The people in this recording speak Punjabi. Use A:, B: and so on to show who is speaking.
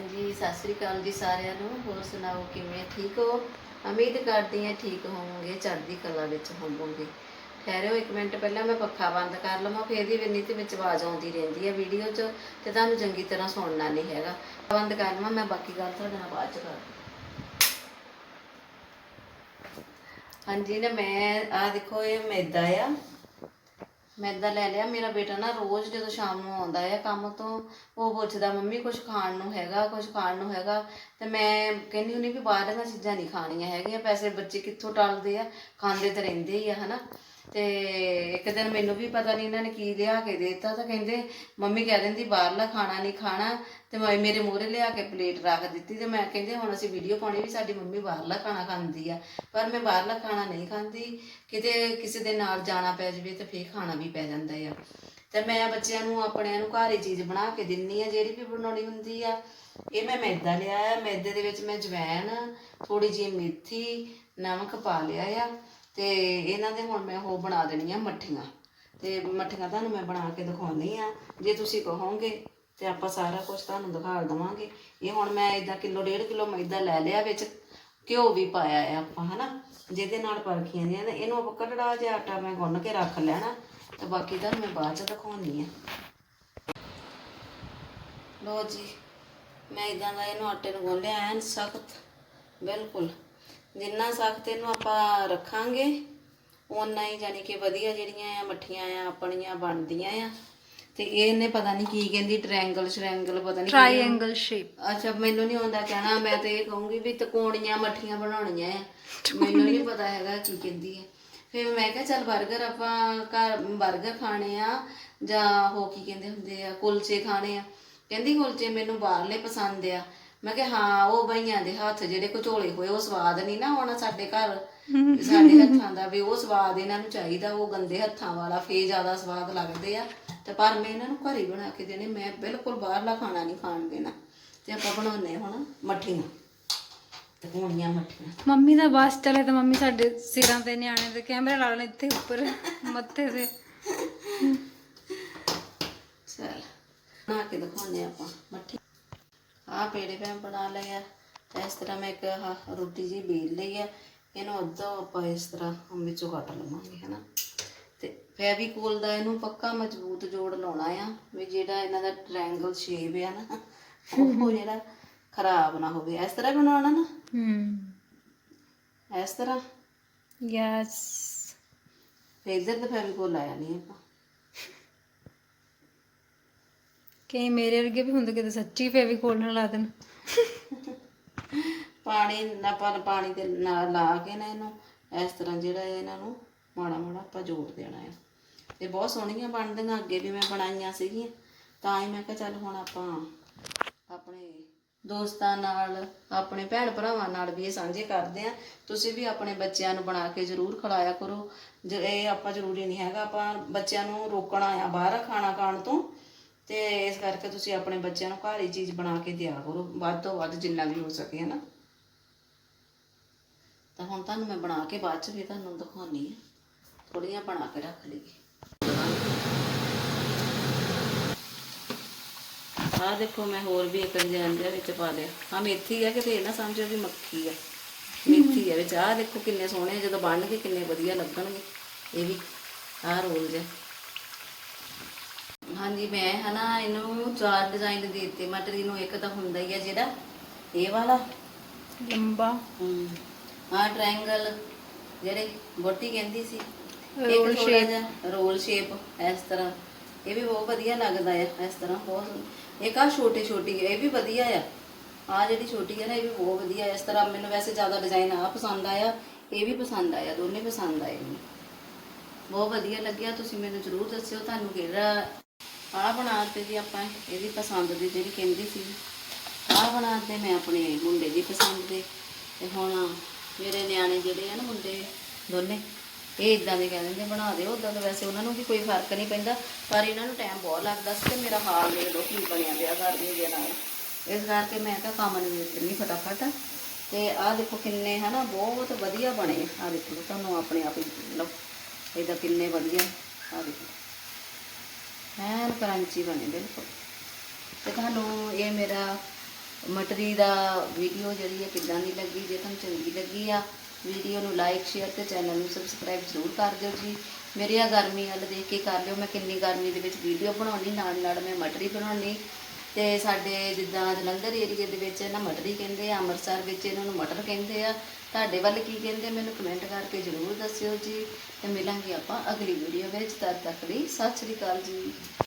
A: ਹਾਂਜੀ, ਸਤਿ ਸ੍ਰੀ ਅਕਾਲ ਜੀ ਸਾਰਿਆਂ ਨੂੰ। ਹੋਰ ਸੁਣਾਓ, ਕਿਵੇਂ? ਠੀਕ ਹੋ? ਉਮੀਦ ਕਰਦੀ ਹਾਂ ਠੀਕ ਹੋਵੋਗੇ, ਚੜ੍ਹਦੀ ਕਲਾ ਵਿੱਚ ਹੋਵੋਗੇ। ਠਹਿਰੋ ਇੱਕ ਮਿੰਟ ਪਹਿਲਾਂ ਮੈਂ ਪੱਖਾ ਬੰਦ ਕਰ ਲਵਾਂ, ਫੇਰ ਦੀ ਵਿੰਨੀ ਤੇ ਵਿੱਚ ਆਵਾਜ਼ ਆਉਂਦੀ ਰਹਿੰਦੀ ਹੈ ਵੀਡੀਓ 'ਚ ਤੇ ਤੁਹਾਨੂੰ ਚੰਗੀ ਤਰ੍ਹਾਂ ਸੁਣਨਾ ਨਹੀਂ ਹੈਗਾ। ਬੰਦ ਕਰ ਲਵਾਂ, ਮੈਂ ਬਾਕੀ ਗੱਲ ਤੁਹਾਡੇ ਨਾਲ ਬਾਅਦ 'ਚ ਕਰਦੀ ਹਾਂਜੀ, ਨਾ ਮੈਂ ਆ ਦੇਖੋ, ਇਹ ਮੈਦਾ ਆ। ਮੈਂ ਮੈਦਾ ਲੈ ਲਿਆ, ਮੇਰਾ ਬੇਟਾ ਨਾ ਰੋਜ਼ ਜਦੋਂ ਸ਼ਾਮ ਨੂੰ ਆਉਂਦਾ ਹੈ ਕੰਮ ਤੋਂ, ਉਹ ਪੁੱਛਦਾ, ਮੰਮੀ ਕੁਝ ਖਾਣ ਨੂੰ ਹੈਗਾ ਕੁਝ ਖਾਣ ਨੂੰ ਹੈਗਾ? ਤੇ ਮੈਂ ਕਹਿੰਦੀ ਹੁੰਦੀ ਵੀ ਬਾਹਰ ਦੀਆਂ ਚੀਜ਼ਾਂ ਨਹੀਂ ਖਾਣੀਆਂ ਹੈਗੀਆਂ, ਪੈਸੇ ਬੱਚੇ ਕਿੱਥੋਂ ਟਾਲਦੇ ਆ, ਖਾਂਦੇ ਤਾਂ ਰਹਿੰਦੇ ਹੀ ਆ, ਹਨਾ? ਤੇ ਇੱਕ ਦਿਨ ਮੈਨੂੰ ਵੀ ਪਤਾ ਨਹੀਂ ਇਹਨਾਂ ਨੇ ਕੀ ਲਿਆ ਕੇ ਦੇਤਾ ਤਾਂ ਕਹਿੰਦੇ, ਮੰਮੀ ਕਹਿ ਦਿੰਦੀ ਬਾਹਰਲਾ ਖਾਣਾ ਨਹੀਂ ਖਾਣਾ ਤੇ ਮੈਂ ਮੇਰੇ ਮੂਹਰੇ ਲਿਆ ਕੇ ਪਲੇਟ ਰੱਖ ਦਿੱਤੀ ਤੇ ਮੈਂ ਕਹਿੰਦੇ ਹੁਣ ਅਸੀਂ ਵੀਡੀਓ ਪਾਉਣੀ ਵੀ ਸਾਡੀ ਮੰਮੀ ਬਾਹਰਲਾ ਖਾਣਾ ਖਾਂਦੀ ਆ, ਪਰ ਮੈਂ ਬਾਹਰਲਾ ਖਾਣਾ ਨਹੀਂ ਖਾਂਦੀ, ਕਿਤੇ ਕਿਸੇ ਦੇ ਨਾਲ ਜਾਣਾ ਪੈ ਜਾਵੇ ਤੇ ਫੇਰ ਖਾਣਾ ਵੀ ਪੈ ਜਾਂਦਾ ਆ। ਤੇ ਮੈਂ ਬੱਚਿਆਂ ਨੂੰ ਆਪਣਿਆਂ ਨੂੰ ਘਰ ਹੀ ਚੀਜ਼ ਬਣਾ ਕੇ ਦਿੰਨੀ ਆ ਜਿਹੜੀ ਵੀ ਬਣਾਉਣੀ ਹੁੰਦੀ ਆ। ਇਹ ਮੈਂ ਮੈਦਾ ਲਿਆ ਆ ਮੈਦੇ ਦੇ ਵਿੱਚ ਮੈਂ ਜਵੈਣ ਥੋੜੀ ਜਿਹੀ ਮੇਥੀ, ਨਮਕ ਪਾ ਲਿਆ ਆ। ਤੇ ਇਹਨਾਂ ਦੇ ਹੁਣ ਮੈਂ ਉਹ ਬਣਾ ਦੇਣੀਆਂ ਮੱਠੀਆਂ। ਤੇ ਮੱਠੀਆਂ ਤੁਹਾਨੂੰ ਮੈਂ ਬਣਾ ਕੇ ਦਿਖਾਉਣੀ ਆ ਜੇ ਤੁਸੀਂ ਕਹੋਗੇ ਤੇ ਆਪਾਂ ਸਾਰਾ ਕੁਝ ਤੁਹਾਨੂੰ ਦਿਖਾ ਦਵਾਂਗੇ। ਇਹ ਹੁਣ ਮੈਂ ਇਦਾਂ ਕਿਲੋ, ਡੇਢ ਕਿਲੋ ਮੈਦਾ ਲੈ ਲਿਆ ਵਿੱਚ। ਘਿਓ ਵੀ ਪਾਇਆ ਆ ਆਪਾਂ, ਹਨਾ? ਜਿਹਦੇ ਨਾਲ ਪਰਖੀਆਂ ਦੀਆਂ ਨੇ। ਇਹਨੂੰ ਆਪਾਂ ਕੜੜਾ ਜਿਹਾ ਆਟਾ ਮੈਂ ਗੁੰਨ ਕੇ ਰੱਖ ਲੈਣਾ। ਤੇ ਬਾਕੀ ਤੁਹਾਨੂੰ ਮੈਂ ਬਾਅਦ ਚ ਦਿਖਾਉਣੀ ਆ ਲੋ ਜੀ, ਮੈਂ ਇਦਾਂ ਦਾ ਇਹਨੂੰ ਆਟੇ ਨੂੰ ਗੁੰਨ ਲਿਆ, ਐਨ ਸਖਤ। ਬਿਲਕੁਲ। ਜਿੰਨਾ ਸਖਤ ਇਹਨੂੰ ਆਪਾਂ ਰੱਖਾਂਗੇ ਓਨਾ ਹੀ ਜਾਨੀ ਕਿ ਵਧੀਆ ਜਿਹੜੀਆਂ ਆ ਮੱਠੀਆਂ ਆ ਆਪਣੀਆਂ ਬਣਦੀਆਂ ਆ। ਤੇ ਇਹਨੇ ਪਤਾ ਨਹੀਂ ਕੀ ਕਹਿੰਦੀ ਟ੍ਰਾਇੰਗਲ ਸ਼ਰੈਂਗਲ ਪਤਾ ਨਹੀਂ
B: ਟ੍ਰਾਇੰਗਲ ਸ਼ੇਪ
A: ਅੱਛਾ ਮੈਨੂੰ ਨਹੀਂ ਆਉਂਦਾ ਕਹਿਣਾ ਮੈਂ ਤੇ ਇਹ ਕਹੂੰਗੀ ਵੀ ਤਕੋਣੀਆਂ ਮੱਠੀਆਂ ਬਣਾਉਣੀਆਂ ਆ। ਮੈਨੂੰ ਨਹੀਂ ਪਤਾ ਹੈਗਾ ਕੀ ਕਹਿੰਦੀ ਹੈ ਫਿਰ ਮੈਂ ਕਿਹਾ ਚੱਲ 버ਗਰ ਆਪਾਂ ਘਰ 버ਗਰ ਖਾਣੇ ਆ ਜਾਂ ਉਹ ਕੀ ਕਹਿੰਦੇ ਹੁੰਦੇ ਆ ਕੁਲਚੇ ਖਾਣੇ ਆ। ਕਹਿੰਦੀ ਕੁਲਚੇ ਮੈਨੂੰ ਬਾਹਰਲੇ ਪਸੰਦ ਆ। ਮੈਂ ਕਿਹਾ ਹਾਂ ਉਹ ਬਈਆਂ ਦੇ ਹੱਥ ਜਿਹੜੇ ਘਚੋਲੇ ਹੋਏ ਉਹ ਸਵਾਦ ਨਹੀਂ ਨਾ ਆਉਣਾ ਸਾਡੇ ਘਰ। ਸਾਡੇ ਹੱਥਾਂ ਦਾ ਵੀ ਉਹ ਸਵਾਦ ਇਹਨਾਂ ਨੂੰ ਚਾਹੀਦਾ ਉਹ ਗੰਦੇ ਹੱਥਾਂ ਵਾਲਾ ਫੇ ਜ਼ਿਆਦਾ ਸਵਾਦ ਲੱਗਦੇ ਆ। ਤੇ ਪਰ ਮੈਂ ਇਹਨਾਂ ਨੂੰ ਘਰੇ ਹੀ ਬਣਾ ਕੇ ਦੇਣੇ ਮੈਂ ਬਿਲਕੁਲ ਬਾਹਰਲਾ ਖਾਣਾ ਨਹੀਂ ਖਾਣ ਦੇਣਾ। ਤੇ ਆਪਾਂ ਬਣਾਉਨੇ ਹੁਣ ਮੱਠੀਆਂ ਤੇ ਹੋਣੀਆਂ ਮੱਠੀਆਂ।
B: ਮੰਮੀ ਦਾ ਬਸ ਚਲੇ ਤਾਂ ਮੰਮੀ ਸਾਡੇ ਸਿਰਾਂ ਤੇ ਨਿਆਣੇ ਦੇ ਕੈਮਰਾ ਲਾ ਲੈਣ ਇੱਥੇ ਉੱਪਰ ਮੱਥੇ ਤੇ।
A: ਚਲ ਬਣਾ ਕੇ ਦਿਖਾਉਨੇ ਆਪਾਂ ਮੱਠੀ ਆਹ ਪੇੜੇ ਮੈਂ ਬਣਾ ਲਏ ਆ। ਇਸ ਤਰ੍ਹਾਂ ਮੈਂ ਇੱਕ ਰੋਟੀ ਜੀ ਬੇਲ ਲਈ ਆ। ਇਹਨੂੰ ਅੱਧਾ ਆਪਾਂ ਇਸ ਤਰ੍ਹਾਂ ਵਿੱਚੋਂ ਕੱਟ ਲਵਾਂਗੇ ਹਨਾ। ਤੇ ਫੈਵੀਕੋਲ ਦਾ ਇਹਨੂੰ ਪੱਕਾ ਮਜ਼ਬੂਤ ਜੋੜ ਲਾਉਣਾ ਆ ਵੀ ਜਿਹੜਾ ਇਹਨਾਂ ਦਾ ਟ੍ਰਾਇੰਗਲ ਸ਼ੇਪ ਆ ਨਾ ਉਹ ਜਿਹੜਾ ਖਰਾਬ ਨਾ ਹੋਵੇ। ਇਸ ਤਰ੍ਹਾਂ ਬਣਾਉਣਾ ਨਾ?
B: ਹੂੰ।
A: ਇਸ ਤਰ੍ਹਾਂ?
B: ਯੈਸ
A: ਤੇ ਇੱਧਰ ਤਾਂ ਫੈਵੀਕੋਲ ਲਾਇਆ ਨਹੀਂ ਆਪਾਂ।
B: ਕਈ ਮੇਰੇ ਵਰਗੇ ਵੀ ਹੁੰਦੇ ਕਿਤੇ ਸੱਚੀ ਫੇਵੀਕੋਲ ਨਾਲ ਲਾ ਦੇਣ।
A: ਪਾਣੀ ਨਾ ਪਾ ਪਾਣੀ ਦੇ ਨਾਲ ਲਾ ਕੇ ਨਾ ਇਹਨੂੰ, ਇਸ ਤਰ੍ਹਾਂ ਜਿਹੜਾ ਹੈ ਇਹਨਾਂ ਨੂੰ ਮਾੜਾ ਮਾੜਾ ਆਪਾਂ ਜੋੜ ਦੇਣਾ ਹੈ ਤੇ ਬਹੁਤ ਸੋਹਣੀਆਂ ਬਣਦੀਆਂ, ਅੱਗੇ ਵੀ ਮੈਂ ਬਣਾਈਆਂ ਸੀਗੀਆਂ। ਤਾਂ ਹੀ ਮੈਂ ਕਿਹਾ ਚੱਲ ਹੁਣ ਆਪਾਂ ਆਪਣੇ ਦੋਸਤਾਂ ਨਾਲ, ਆਪਣੇ ਭੈਣ ਭਰਾਵਾਂ ਨਾਲ ਵੀ ਇਹ ਸਾਂਝੇ ਕਰਦੇ ਆ। ਤੁਸੀਂ ਵੀ ਆਪਣੇ ਬੱਚਿਆਂ ਨੂੰ ਬਣਾ ਕੇ ਜ਼ਰੂਰ ਖਿਲਾਇਆ ਕਰੋ। ਜ- ਇਹ ਆਪਾਂ ਜ਼ਰੂਰੀ ਨਹੀਂ ਹੈਗਾ, ਆਪਾਂ ਬੱਚਿਆਂ ਨੂੰ ਰੋਕਣਾ ਆ, ਬਾਹਰ ਖਾਣਾ ਖਾਣ ਤੋਂ। ਤੇ ਇਸ ਕਰਕੇ ਤੁਸੀਂ ਆਪਣੇ ਬੱਚਿਆਂ ਨੂੰ ਘਰ ਹੀ ਚੀਜ਼ ਬਣਾ ਕੇ ਦਿਆ ਕਰੋ, ਵੱਧ ਤੋਂ ਵੱਧ ਜਿੰਨਾ ਵੀ ਹੋ ਸਕੇ ਹੈ ਨਾ ਤਾਂ ਹੁਣ ਤੁਹਾਨੂੰ ਮੈਂ ਬਣਾ ਕੇ ਬਾਅਦ ਚ ਵੀ ਤੁਹਾਨੂੰ ਦਿਖਾਉਣੀ ਆ। ਥੋੜੀਆਂ ਬਣਾ ਕੇ ਰੱਖ ਲਈਏ। ਆਹ ਦੇਖੋ, ਮੈਂ ਹੋਰ ਵੀ ਇੱਕ ਡਿਜ਼ਾਈਨ ਦੇ ਵਿੱਚ ਪਾ ਲਿਆ। ਆ ਮੇਥੀ ਆ ਕਿਤੇ ਇਹ ਨਾ ਸਮਝੋ ਵੀ ਮੱਖੀ ਆ। ਮੇਥੀ ਆ ਵਿੱਚ। ਆਹ ਦੇਖੋ ਕਿੰਨੇ ਸੋਹਣੇ ਜਦੋਂ ਬਣ ਬਣਨਗੇ ਕਿੰਨੇ ਵਧੀਆ ਲੱਗਣਗੇ। ਇਹ ਵੀ, ਆਹ ਰੋਲ ਜੇ ਹਾਂਜੀ ਮੈਂ ਹਨਾ ਇਹਨੂੰ ਚਾਰ ਡਿਜ਼ਾਈਨ ਦੇ ਦਿੱਤੇ। ਮਟਰੀ ਨੂੰ ਇੱਕ ਤਾਂ ਹੁੰਦਾ ਹੀ ਆ ਜਿਹੜਾ ਇਹ ਵਾਲਾ।
B: ਲੰਬਾ।
A: ਹਮ ਆਹ ਟ੍ਰਾਇੰਗਲ ਜਿਹੜੇ ਗੋਟੀ ਕਹਿੰਦੀ ਸੀ। ਰੋਲ ਸ਼ੇਪ ਰੋਲ ਸ਼ੇਪ ਇਸ ਤਰ੍ਹਾਂ। ਇਹ ਵੀ ਬਹੁਤ ਵਧੀਆ ਲੱਗਦਾ ਹੈ ਇਸ ਤਰ੍ਹਾਂ ਬਹੁਤ ਸੋਹਣੀ। ਇੱਕ ਆ ਛੋਟੇ ਛੋਟੀ ਇਹ ਵੀ ਵਧੀਆ ਆ। ਆ ਜਿਹੜੀ ਛੋਟੀ ਹੈ ਨਾ ਇਹ ਵੀ ਬਹੁਤ ਵਧੀਆ ਹੈ। ਇਸ ਤਰ੍ਹਾਂ ਮੈਨੂੰ ਵੈਸੇ ਜ਼ਿਆਦਾ ਡਿਜ਼ਾਈਨ ਆ ਪਸੰਦ ਆਇਆ ਇਹ ਵੀ ਪਸੰਦ ਆਇਆ ਦੋਨੇ ਪਸੰਦ ਆਏ ਮੈਨੂੰ। ਬਹੁਤ ਵਧੀਆ ਲੱਗਿਆ ਤੁਸੀਂ ਮੈਨੂੰ ਜ਼ਰੂਰ ਦੱਸਿਓ ਤੁਹਾਨੂੰ ਕਿਹੜਾ ਆਹ ਬਣਾ ਤੇ ਜੀ ਆਪਾਂ ਇਹਦੀ ਪਸੰਦ ਦੀ ਜਿਹੜੀ ਕਹਿੰਦੀ ਸੀ। ਆਹ ਬਣਾ ਤੇ ਮੈਂ ਆਪਣੇ ਮੁੰਡੇ ਦੀ ਪਸੰਦ ਦੇ। ਤੇ ਹੁਣ ਮੇਰੇ ਨਿਆਣੇ ਜਿਹੜੇ ਆ ਨਾ ਮੁੰਡੇ, ਦੋਨੇ, ਇਹ ਇਦਾਂ ਦੇ ਕਹਿ ਦਿੰਦੇ ਬਣਾ ਦਿਓ ਉਦਾਂ ਤਾਂ ਵੈਸੇ ਉਹਨਾਂ ਨੂੰ ਵੀ ਕੋਈ ਫ਼ਰਕ ਨਹੀਂ ਪੈਂਦਾ, ਪਰ ਇਹਨਾਂ ਨੂੰ ਟਾਈਮ ਬਹੁਤ ਲੱਗਦਾ ਸੀ ਤੇ ਮੇਰਾ ਹਾਲ ਦੇਖ ਲਓ ਕੀ ਬਣਿਆ ਪਿਆ ਘਰ ਦੇ ਨਾਲ। ਇਸ ਕਰਕੇ ਮੈਂ ਤਾਂ ਕੰਮ ਨਿਬੇੜ ਦਿੰਦੀ ਫਟਾਫਟ। ਤੇ ਆਹ ਦੇਖੋ ਕਿੰਨੇ ਹਨਾ, ਬਹੁਤ ਵਧੀਆ ਬਣੇ। ਆਹ ਦੇਖੋ, ਤੁਹਾਨੂੰ ਆਪਣੇ ਆਪ ਹੀ, ਲਓ, ਇਹਦਾ ਕਿੰਨੇ ਵਧੀਆ, ਆਹ ਦੇਖੋ। ਐਨ ਕਰੰਚੀ ਬਣੇ, ਬਿਲਕੁਲ। ਤੇ ਤੁਹਾਨੂੰ ਇਹ ਮੇਰਾ ਮਟਰੀ ਦਾ ਵੀਡੀਓ ਜਿਹੜੀ ਹੈ ਕਿੱਦਾਂ ਦੀ ਲੱਗੀ, ਜੇ ਤੁਹਾਨੂੰ ਚੰਗੀ ਲੱਗੀ ਆ, ਵੀਡੀਓ ਨੂੰ ਲਾਈਕ ਸ਼ੇਅਰ ਤੇ ਚੈਨਲ ਨੂੰ ਸਬਸਕ੍ਰਾਈਬ ਜ਼ਰੂਰ ਕਰ ਦਿਓ ਜੀ। ਮੇਰੀ ਆ ਗਰਮੀ ਹੱਲ ਦੇਖ ਕੇ ਕਰ ਲਿਓ, ਮੈਂ ਕਿੰਨੀ ਗਰਮੀ ਦੇ ਵਿੱਚ ਵੀਡੀਓ ਬਣਾਉਣੀ ਨਾਲ ਨਾਲ ਮੈਂ ਮਟਰੀ ਬਣਾਉਣੀ। ਤੇ ਸਾਡੇ ਜਿੱਦਾਂ ਜਲੰਧਰ ਏਰੀਏ ਦੇ ਵਿੱਚ ਇਹਨਾਂ ਮਟਰੀ ਕਹਿੰਦੇ ਆ, ਅੰਮ੍ਰਿਤਸਰ ਵਿੱਚ ਇਹਨਾਂ ਨੂੰ ਮਟਰ ਕਹਿੰਦੇ ਆ। ਤੁਹਾਡੇ ਵੱਲ ਕੀ ਕਹਿੰਦੇ ਮੈਨੂੰ ਕਮੈਂਟ ਕਰਕੇ ਜ਼ਰੂਰ ਦੱਸਿਓ ਜੀ ਤੇ ਮਿਲਾਂਗੇ ਆਪਾਂ ਅਗਲੀ ਵੀਡੀਓ ਵਿੱਚ। ਤਦ ਤੱਕ ਲਈ ਸਤਿ ਸ਼੍ਰੀ ਅਕਾਲ ਜੀ।